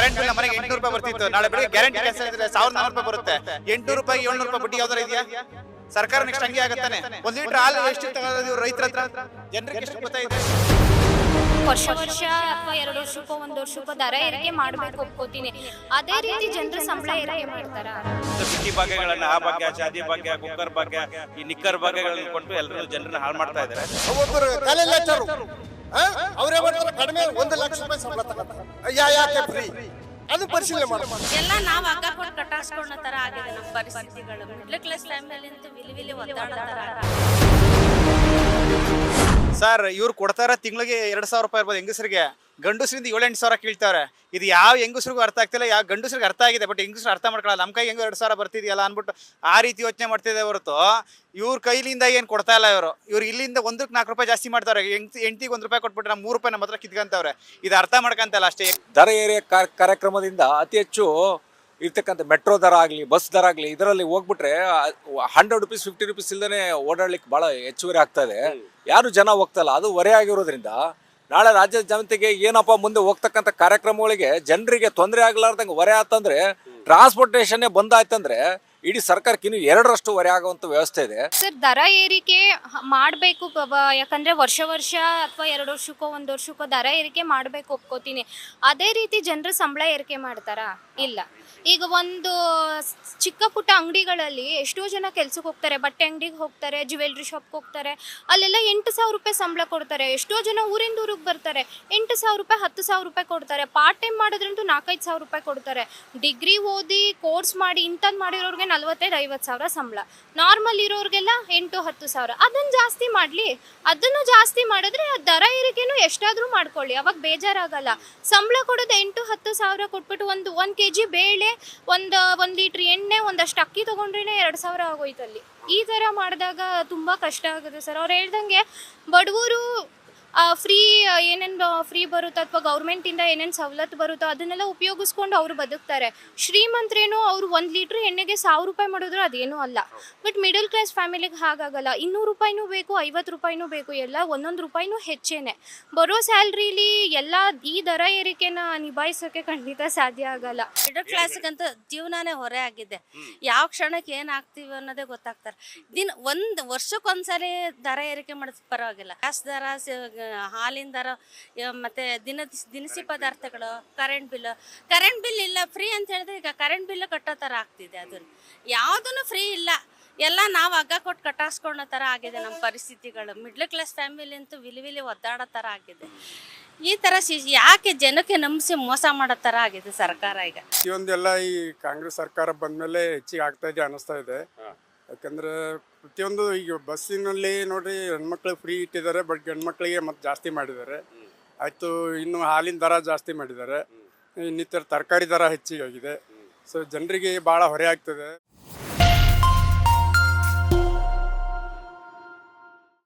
Current bill ಮನೆಗೆ ಎಂಟ್ನೂರು ರೂಪಾಯಿ ಬರ್ತಿತ್ತು. ನಾಳೆ ಬೆಳಿಗ್ಗೆ ಗ್ಯಾರಂಟಿ ಕೆಲಸ ಇದ್ರೆ ಸಾವಿರದ ನಾನೂರು ರೂಪಾಯಿ ಬರುತ್ತೆ. ಎಂಟ್ನೂರು ರೂಪಾಯಿ ಏಳ್ನೂರು ರೂಪಾಯಿ ಬಡ್ಡಿ ಯಾವ್ದಾರ ಇದೆಯಾ? ಸರ್ಕಾರ ನೆಕ್ಸ್ಟ್ ಹಂಗೆ ಆಗತ್ತಾನೆ. ಒಂದ್ ಲೀಟರ್ ಹಾಲು ಎಷ್ಟು ತಗೊಳ್ಳೋದು ರೈತರ ಹತ್ರ. ಜನರಿಗೆ ಎಷ್ಟು ಗೊತ್ತಾಯಿದೆ ವರ್ಷ ವರ್ಷ ಅಥವಾ ಎರಡು ವರ್ಷಕ್ಕೋ ಒಂದು ವರ್ಷಕ್ಕೋ ದರ ಏರಿಕೆ ಮಾಡ್ಬೇಕು ಒಪ್ಕೋತೀನಿ. ಅದೇ ರೀತಿ ಜನರ ಸಂಬಳ ಏರಿಕೆ ಮಾಡ್ತಾರ? ಸಿಟಿ ಭಾಗ್ಯಗಳನ್ನ ಆ ಭಾಗ್ಯ ಜಾತಿ ಭಾಗ್ಯ ಕುಕ್ಕರ್ ಭಾಗ್ಯ ಈ ನಿಕ್ಕರ್ ಭಾಗ್ಯಗಳನ್ನ ಕೊಟ್ಟು ಎಲ್ಲರೂ ಜನರನ್ನ ಹಾಳು ಮಾಡ್ತಾ ಇದ್ದಾರೆ. ಅವರೇ ಮಾಡ್ತಾರೆ ಕಡಿಮೆ ಒಂದು ಲಕ್ಷ ರೂಪಾಯಿ ಸಂಬಳ ತಗೋತಾರೆ. ಯಾ ಯಾಕೆ ಫ್ರೀ ಅದು ಪರಿಶೀಲನೆ ಮಾಡಿ. ಎಲ್ಲ ನಾವು ಹಗ್ಗ ಕೊಟ್ಟು ಕಟ್ಟಾಕ್ಸ್ಕೊಂಡ ತರ ಆಗಿದೆ ನಮ್ಮ ಪರಿಸ್ಥಿತಿಗಳು. ಮಿಡ್ಲ್ ಕ್ಲಾಸ್ ಫ್ಯಾಮಿಲಿ ಅಂತೂ ವಿಲಿ ವಿಲಿ ಒದ್ದಾಡೋ ತರ ಸರ್, ಇವ್ರು ಕೊಡ್ತಾರೆ ತಿಂಗಳಿಗೆ ಎರಡು ಸಾವಿರ ರೂಪಾಯಿ ಇರ್ಬೋದು ಹೆಂಗಸರಿಗೆ. ಗಂಡಸರಿಂದ ಏಳೆಂಟು ಸಾವಿರ ಕೇಳ್ತಾರೆ. ಇದು ಯಾವ ಹೆಂಗಸ್ರಿಗೂ ಅರ್ಥ ಆಗ್ತಿಲ್ಲ, ಯಾವ ಗಂಡಸ್ರಿಗೆ ಅರ್ಥ ಆಗಿದೆ ಬಟ್ ಹೆಂಗಸ್ರು ಅರ್ಥ ಮಾಡ್ಕೊಳ್ಳಲ್ಲ. ನಮ್ಮ ಕೈ ಹೆಂಗೋ ಎರಡು ಸಾವಿರ ಬರ್ತಿದೆಯಲ್ಲ ಅಂದ್ಬಿಟ್ಟು ಆ ರೀತಿ ಯೋಚನೆ ಮಾಡ್ತಿದೆ ಹೊರತು, ಇವ್ರ ಕೈಲಿಂದ ಏನು ಕೊಡ್ತಾ ಇಲ್ಲ ಇವರು. ಇವ್ರು ಇಲ್ಲಿಂದ ಒಂದಕ್ಕೆ ನಾಲ್ಕು ರೂಪಾಯಿ ಜಾಸ್ತಿ ಮಾಡ್ತಾರೆ. ಎಂಟಿಗೆ ಒಂದು ರೂಪಾಯಿ ಕೊಟ್ಬಿಟ್ರೆ ನಾವು ಮೂರು ರೂಪಾಯಿ ನಮ್ಮ ಹತ್ರ ಕಿತ್ಕೊಂತವ್ರೆ. ಇದು ಅರ್ಥ ಮಾಡ್ಕಂತಲ್ಲ ಅಷ್ಟೇ. ದರ ಏರಿಯ ಕಾರ್ಯಕ್ರಮದಿಂದ ಅತಿ ಹೆಚ್ಚು ಇರ್ತಕ್ಕಂಥ ಮೆಟ್ರೋ ದರ ಆಗಲಿ ಬಸ್ ದರ ಆಗಲಿ ಇದರಲ್ಲಿ ಹೋಗ್ಬಿಟ್ರೆ ಹಂಡ್ರೆಡ್ ರುಪೀಸ್ ಫಿಫ್ಟಿ ರುಪೀಸ್ ಇಲ್ಲದೇ ಓಡಾಡ್ಲಿಕ್ಕೆ ಭಾಳ ಹೆಚ್ಚುವರಿ ಆಗ್ತಾ ಇದೆ. ಯಾರು ಜನ ಹೋಗ್ತಲ್ಲ ಅದು ಹೊರೆ ಆಗಿರೋದ್ರಿಂದ ನಾಳೆ ರಾಜ್ಯದ ಜನತೆಗೆ ಏನಪ್ಪ ಮುಂದೆ ಹೋಗ್ತಕ್ಕಂಥ ಕಾರ್ಯಕ್ರಮಗಳಿಗೆ ಜನರಿಗೆ ತೊಂದರೆ ಆಗ್ಲಾರ್ದಂಗೆ ಹೊರೆ ಆತಂದ್ರೆ ಟ್ರಾನ್ಸ್ಪೋರ್ಟೇಷನ್ನೇ ಬಂದಾಯ್ತಂದ್ರೆ ಇಡೀ ಸರ್ಕಾರಕ್ಕೆ ಇನ್ನು ಎರಡರಷ್ಟು ಹೊರೆ ಆಗುವಂತ ವ್ಯವಸ್ಥೆ ಇದೆ. ಸರ್, ದರ ಏರಿಕೆ ಮಾಡಬೇಕು ಯಾಕಂದ್ರೆ ವರ್ಷ ವರ್ಷ ಅಥವಾ ಎರಡು ವರ್ಷಕ್ಕೋ, ಒಂದು ವರ್ಷಕ್ಕೋ ದರ ಏರಿಕೆ ಮಾಡಬೇಕು ಒಪ್ಕೋತೀನಿ. ಅದೇ ರೀತಿ ಜನರ ಸಂಬಳ ಏರಿಕೆ ಮಾಡ್ತಾರಾ? ಇಲ್ಲ. ಈಗ ಒಂದು ಚಿಕ್ಕ ಪುಟ್ಟ ಅಂಗಡಿಗಳಲ್ಲಿ ಎಷ್ಟೋ ಜನ ಕೆಲ್ಸಕ್ಕೆ ಹೋಗ್ತಾರೆ. ಬಟ್ಟೆ ಅಂಗಡಿಗೆ ಹೋಗ್ತಾರೆ ಜ್ಯುವೆಲ್ರಿ ಶಾಪ್ಗೆ ಹೋಗ್ತಾರೆ. ಅಲ್ಲೆಲ್ಲ ಎಂಟು ಸಾವಿರ ರೂಪಾಯಿ ಸಂಬಳ ಕೊಡ್ತಾರೆ. ಎಷ್ಟೋ ಜನ ಊರಿಂದ ಊರಿಗೆ ಬರ್ತಾರೆ. ಎಂಟು ಸಾವಿರ ರೂಪಾಯಿ, ಹತ್ತು ಸಾವಿರ ರೂಪಾಯಿ ಕೊಡ್ತಾರೆ. ಪಾರ್ಟ್ ಟೈಮ್ ಮಾಡಿದ್ರಂತೂ ನಾಲ್ಕೈದು ಸಾವಿರ ರೂಪಾಯಿ ಕೊಡ್ತಾರೆ. ಡಿಗ್ರಿ ಓದಿ ಕೋರ್ಸ್ ಮಾಡಿ ಇಂಥದ್ದು ಮಾಡಿರೋರಿಗೆ ನಲ್ವತ್ತೈದು ಐವತ್ತು ಸಾವಿರ ಸಂಬಳ. ನಾರ್ಮಲ್ ಇರೋರಿಗೆಲ್ಲ ಎಂಟು ಹತ್ತು ಸಾವಿರ. ಅದನ್ನು ಜಾಸ್ತಿ ಮಾಡಲಿ. ಅದನ್ನು ಜಾಸ್ತಿ ಮಾಡಿದ್ರೆ ದರ ಏರಿಕೆನೂ ಎಷ್ಟಾದರೂ ಮಾಡ್ಕೊಳ್ಳಿ. ಅವಾಗ ಬೇಜಾರಾಗಲ್ಲ. ಸಂಬಳ ಕೊಡೋದು ಎಂಟು ಹತ್ತು ಸಾವಿರ ಕೊಟ್ಬಿಟ್ಟು ಒಂದು ಒಂದು ಕೆ ಜಿ ಬೇಳೆ, ಒಂದು ಒಂದು ಲೀಟ್ರ್ ಎಣ್ಣೆ, ಒಂದಷ್ಟು ಅಕ್ಕಿ ತೊಗೊಂಡ್ರೇ ಎರಡು ಸಾವಿರ ಆಗೋಯ್ತಲ್ಲಿ. ಈ ಥರ ಮಾಡಿದಾಗ ತುಂಬ ಕಷ್ಟ ಆಗುತ್ತೆ ಸರ್. ಅವ್ರು ಹೇಳ್ದಂಗೆ ಬಡವರು ಫ್ರೀ ಏನೇನು ಫ್ರೀ ಬರುತ್ತೋ ಅಥವಾ ಗೌರ್ಮೆಂಟಿಂದ ಏನೇನು ಸವಲತ್ತು ಬರುತ್ತೋ ಅದನ್ನೆಲ್ಲ ಉಪಯೋಗಿಸ್ಕೊಂಡು ಅವರು ಬದುಕ್ತಾರೆ. ಶ್ರೀಮಂತರೇನು ಅವರು ಒಂದು ಲೀಟ್ರ್ ಎಣ್ಣೆಗೆ ಸಾವಿರ ರೂಪಾಯಿ ಮಾಡಿದ್ರು ಅದೇನೂ ಅಲ್ಲ. ಬಟ್ ಮಿಡಲ್ ಕ್ಲಾಸ್ ಫ್ಯಾಮಿಲಿಗೆ ಹಾಗಾಗಲ್ಲ. ಇನ್ನೂರು ರೂಪಾಯಿನೂ ಬೇಕು ಐವತ್ತು ರೂಪಾಯಿನೂ ಬೇಕು ಎಲ್ಲ ಒಂದೊಂದು ರೂಪಾಯಿನೂ ಹೆಚ್ಚೇನೆ. ಬರೋ ಸ್ಯಾಲ್ರಿಲಿ ಎಲ್ಲ ಈ ದರ ಏರಿಕೆನ ನಿಭಾಯಿಸೋಕೆ ಖಂಡಿತ ಸಾಧ್ಯ ಆಗಲ್ಲ. ಮಿಡಲ್ ಕ್ಲಾಸ್ಗಂತ ಜೀವನನೇ ಹೊರೆ ಆಗಿದೆ. ಯಾವ ಕ್ಷಣಕ್ಕೆ ಏನು ಆಗ್ತೀವಿ ಅನ್ನೋದೇ ಗೊತ್ತಾಗ್ತಾರೆ. ದಿನ ಒಂದು ವರ್ಷಕ್ಕೊಂದ್ಸರಿ ದರ ಏರಿಕೆ ಮಾಡಿಸ್ ಪರವಾಗಿಲ್ಲ. ಗ್ಯಾಸ್ ದರ ಹಾಲಿನ ದರ ಮತ್ತೆ ದಿನ ದಿನಸಿ ಪದಾರ್ಥಗಳು ಕರೆಂಟ್ ಬಿಲ್ ಕರೆಂಟ್ ಬಿಲ್ ಇಲ್ಲ ಫ್ರೀ ಅಂತ ಹೇಳಿದ್ರೆ ಈಗ ಕರೆಂಟ್ ಬಿಲ್ ಕಟ್ಟೋ ಥರ ಆಗ್ತಿದೆ ಅದನ್ನ. ಯಾವುದೂ ಫ್ರೀ ಇಲ್ಲ. ಎಲ್ಲ ನಾವು ಹಗ್ಗ ಕೊಟ್ಟು ಕಟ್ಟಾಸ್ಕೊಳ್ಳೋ ಥರ ಆಗಿದೆ ನಮ್ಮ ಪರಿಸ್ಥಿತಿಗಳು. ಮಿಡ್ಲ್ ಕ್ಲಾಸ್ ಫ್ಯಾಮಿಲಿ ಅಂತೂ ವಿಲಿ ವಿಲಿ ಒದ್ದಾಡೋ ಥರ ಆಗಿದೆ. ಈ ಥರ ಸಿ ಯಾಕೆ ಜನಕ್ಕೆ ನಂಬಿಸಿ ಮೋಸ ಮಾಡೋ ಥರ ಆಗಿದೆ ಸರ್ಕಾರ ಈಗ? ಪ್ರತಿಯೊಂದೆಲ್ಲ ಈ ಕಾಂಗ್ರೆಸ್ ಸರ್ಕಾರ ಬಂದಮೇಲೆ ಹೆಚ್ಚಿಗೆ ಆಗ್ತಾ ಇದೆ ಅನಿಸ್ತಾ ಇದೆ. ಯಾಕಂದ್ರೆ ಪ್ರತಿಯೊಂದು ಈಗ ಬಸ್ಸಿನಲ್ಲಿ ನೋಡಿ ಹೆಣ್ಮಕ್ಳು ಫ್ರೀ ಇಟ್ಟಿದ್ದಾರೆ ಬಟ್ ಗಂಡ್ಮಕ್ಳಿಗೆ ಮತ್ತೆ ಜಾಸ್ತಿ ಮಾಡಿದ್ದಾರೆ. ಆಯಿತು, ಇನ್ನು ಹಾಲಿನ ದರ ಜಾಸ್ತಿ ಮಾಡಿದ್ದಾರೆ. ಇನ್ನಿತರ ತರಕಾರಿ ದರ ಹೆಚ್ಚಿಗೆ ಆಗಿದೆ. ಸೊ ಜನರಿಗೆ ಭಾಳ ಹೊರೆ ಆಗ್ತದೆ.